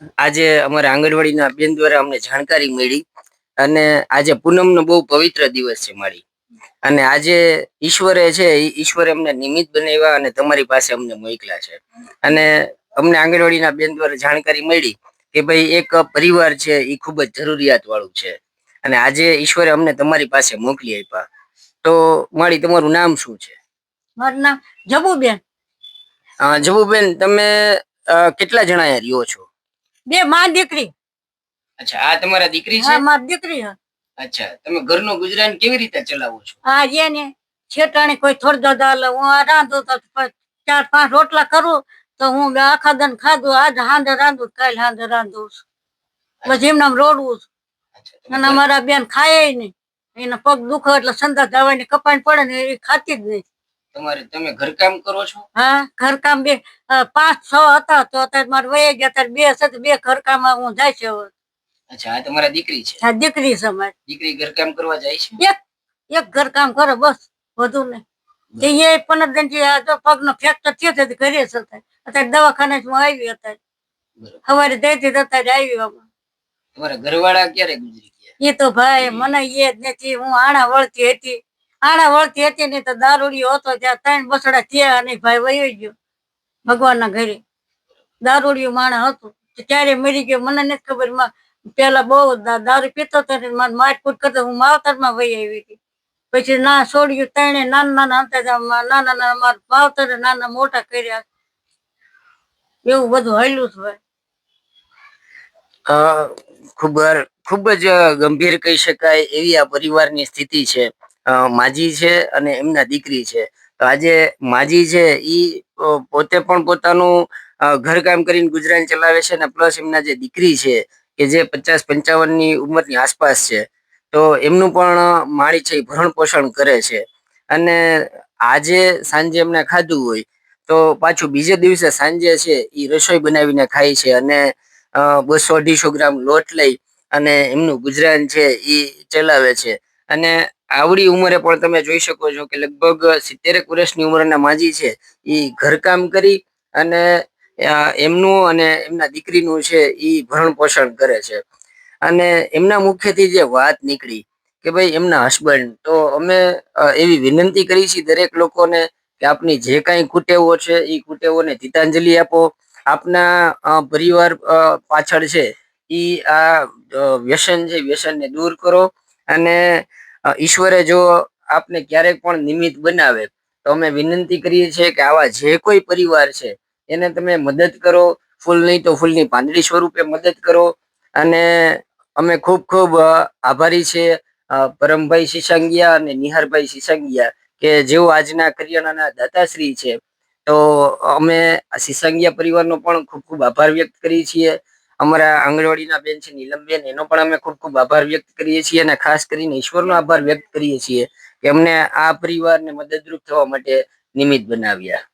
આજે અમારા આંગણવાડીના બેન દ્વારા અમને જાણકારી મળી અને આજે પૂનમનો બહુ પવિત્ર દિવસ છે મારી. અને આજે ઈશ્વરે છે ઈશ્વરે અમને નિમિત્ત બનાવ્યા અને તમારી પાસે અમને મોકલ્યા છે. અને અમને આંગણવાડીના બેન દ્વારા જાણકારી મળી કે ભાઈ એક પરિવાર છે એ ખૂબ જ જરૂરિયાત વાળું છે. અને આજે ઈશ્વરે અમને તમારી પાસે મોકલી આપ્યા. તો મારી તમારું નામ શું છે? મારું નામ જબુબેન. જબુબેન તમે કેટલા જણા રહ્યો છો? બે માં દીકરી. અચ્છા આ તમારા દીકરી છે? હા મારી દીકરી હા અચ્છા તમે ઘરનો ગુજરાન કેવી રીતે ચલાવો છો? હા જે ને છેટાણી કોઈ થોડી દાલ હું રાંધું તો ચાર પાંચ રોટલા કરું તો હું આખા દન ખાધું આજ હાંજે રાંધું કાલ હાંજે રાંધું છું. પછી એમને રોડવું છું. અને અમારા બેન ખાય નહીં. એને પગ દુખો એટલે સંધા દવાની કપાઈ પડે ને એ ખાતી જ નહીં. તમારે તમે ઘરકામ કરો છો? હા ઘરકામ બે પાંચ છ હતા તો અત્યારે મારે વહી ગયા અત્યારે બે છે બે ઘરકામ હું જાય છે અચ્છા આ તમારા દીકરી છે? હા દીકરી છે મારી. દીકરી ઘરકામ કરવા જાય છે? એક એક ઘરકામ કરે બસ વધુ નહીં એ પંદર દિનથી પગનો ફ્રેક્ચર થયો છે ઘરે છે અત્યારે દવાખાને જ હું આવી અત્યારે. સવારે આવી તમારા ઘરવાળા ક્યારે ગુજરી ગયા? એ તો ભાઈ મને એ જ નથી હું આણા વળતી હતી. આણા વળતી હતી ને તો દારૂડિયો હતો ત્યાં ત્રણ બસડા થયા અને ભાઈ વહી ગયો ભગવાનના ઘરે. દારૂડિયું માણસ હતું. ત્યારે મરી ગયો. મને નથી ખબર, માં પેલા બહુ દારૂ પીતો હતો ને મારે મારકૂટ કરતો હું માવતરમાં વહી આવી હતી. પછી ના છોડ્યું ત્રણે નાના નાના હતા નાના નાના મારા માવતરે નાના મોટા કર્યા. એવું બધું હલ્યું ભાઈ. ખૂબ ખૂબ જ ગંભીર કહી શકાય એવી આ પરિવારની સ્થિતિ છે. માજી છે અને એમના દીકરી છે. તો આજે માજી છે એ પોતે પણ પોતાનું ઘરકામ કરીને ગુજરાન ચલાવે છે અને પ્લસ એમના જે દીકરી છે, કે જે પચાસ પંચાવનની ઉંમરની આસપાસ છે, તો એમનું પણ માળી છે એ ભરણ પોષણ કરે છે. અને આજે સાંજે એમને ખાધું હોય, તો પાછું બીજે દિવસે સાંજે છે એ રસોઈ બનાવીને ખાય છે અને બસો અઢીસો ગ્રામ લોટ લઈ અને એમનું ગુજરાન છે એ ચલાવે છે. અને આવડી ઉંમરે પણ તમે જોઈ શકો છો કે લગભગ સિત્તેરેક વર્ષની ઉંમરના માજી છે એ ઘરકામ કરી અને એમનું અને એમના દીકરીનું છે એ ભરણ પોષણ કરે છે. અને એમના મુખ્યથી જે વાત નીકળી કે ભાઈ એમના હસબન્ડ તો અમે એવી વિનંતી કરી છે દરેક લોકોને કે આપની જે કાંઈ કુટેવો છે એ કુટેવોને તિતાંજલિ આપો. આપના પરિવાર પાછળ છે એ આ વ્યસન છે વ્યસનને દૂર કરો અને ઈશ્વરે જો આપને ક્યારેક પણ નિમિત્ત બનાવે, તો અમે વિનંતી કરીએ છીએ કે આવા જે કોઈ પરિવાર છે, એને તમે મદદ કરો. ફૂલ નહીં તો ફૂલની પાંદડી સ્વરૂપે મદદ કરો. અને અમે ખૂબ ખૂબ આભારી છે પરમભાઈ સિસંગિયા અને નિહારભાઈ સિસંગિયા કે જેઓ આજના કરિયાણાના દાતાશ્રી છે. તો અમે સિસંગિયા પરિવારનો પણ ખૂબ ખૂબ આભાર વ્યક્ત કરીએ છીએ. અમારા આંગણવાડીના બેન છે, નીલમબેન, એનો પણ અમે ખૂબ ખૂબ આભાર વ્યક્ત કરીએ છીએ અને ખાસ કરીને ઈશ્વરનો આભાર વ્યક્ત કરીએ છીએ કે અમને આ પરિવારને મદદરૂપ થવા માટે નિમિત્ત બનાવ્યા.